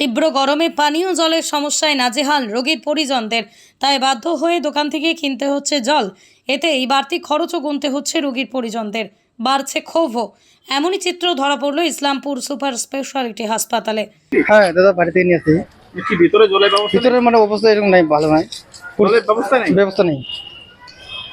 তীব্র গরমে পানীয় জলের সমস্যায় নাজেহাল রোগীর পরিজনদের। তাই বাধ্য হয়ে দোকান থেকে কিনতে হচ্ছে জল। এতে এই বাড়তি খরচও গুনতে হচ্ছে রোগীর পরিজনদের। বাড়ছে ক্ষোভও। এমনই চিত্র ধরা পড়ল ইসলামপুর সুপার স্পেশালিটি হাসপাতালে। হ্যাঁ দাদা বাড়িতে নিয়ে আসি কি ভিতরে জলের ব্যবস্থা ভিতরে মানে অবস্থা এরকম নাই ভালো নাই। জলের ব্যবস্থা নেই? ব্যবস্থা নেই।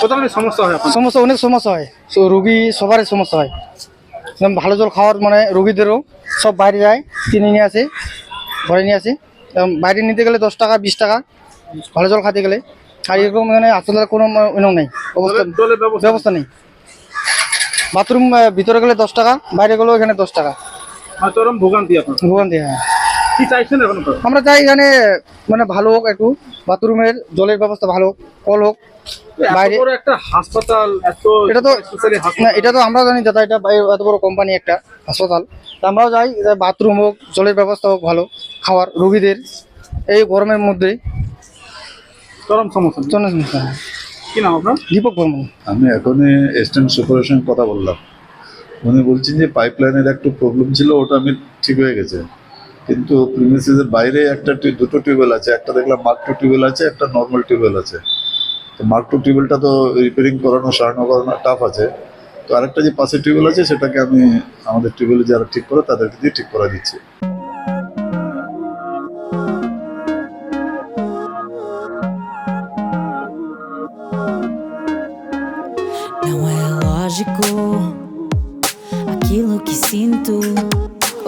কোথাও সমস্যা হয় আপনার সমস্যা অনেক সমস্যা হয়। তো রুগী সবারই সমস্যা হয়। ভালো জল খাওয়ার মানে রুগীদেরও সব বাইরে যায় কিনে নিয়ে আসে। ঘরে নিয়ে আসি। বাইরে নিতে গেলে দশ টাকা বিশ টাকা ভালো জল খাতে গেলে। আর এরকম মানে আসলে কোনো নেই। অবস্থা ব্যবস্থা ব্যবস্থা নেই। বাথরুম ভিতরে গেলে দশ টাকা বাইরে গেলেও এখানে দশ টাকা। ভোগান্তি ভোগান্তি হ্যাঁ। কি চাইছেন এখন আপনারা? আমরা চাই এখানে মানে ভালো হোক একটু বাথরুমের জলের ব্যবস্থা ভালো হোক, কল হোক বাইরে। একটা হাসপাতাল এটা তো না এটা তো আমরা জানি দাদা এটা এত বড় কোম্পানি একটা হাসপাতাল। তা আমরাও যাই বাথরুম হোক জলের ব্যবস্থা হোক ভালো খাওয়ার রোগীদের এই গরমের মধ্যে চরম সমস্যা। সমস্যা কি নাম আপনার? দীপক বর্মন। আমি এখনই সুপারের সঙ্গে কথা বললাম। উনি বলছেন যে পাইপলাইনের একটু প্রবলেম ছিল ওটা আমি ঠিক হয়ে গেছে। কিন্তু প্রিমিসিসের বাইরে একটা দুটো টিউবওয়েল আছে। একটা দেখলাম মার্ক টু টিউবওয়েল আছে, একটা নর্মাল টিউবওয়েল আছে। তো মার্ক টু টিউবওয়েলটা তো রিপেয়ারিং করানো, সারানো করানো টাফ আছে। তো আরেকটা যে পাশে টিউবওয়েল আছে, সেটাকে আমি আমাদের টিউবওয়েলে যারা ঠিক করে, তাদেরকে দিয়ে ঠিক করা দিচ্ছি। Aquilo que sinto.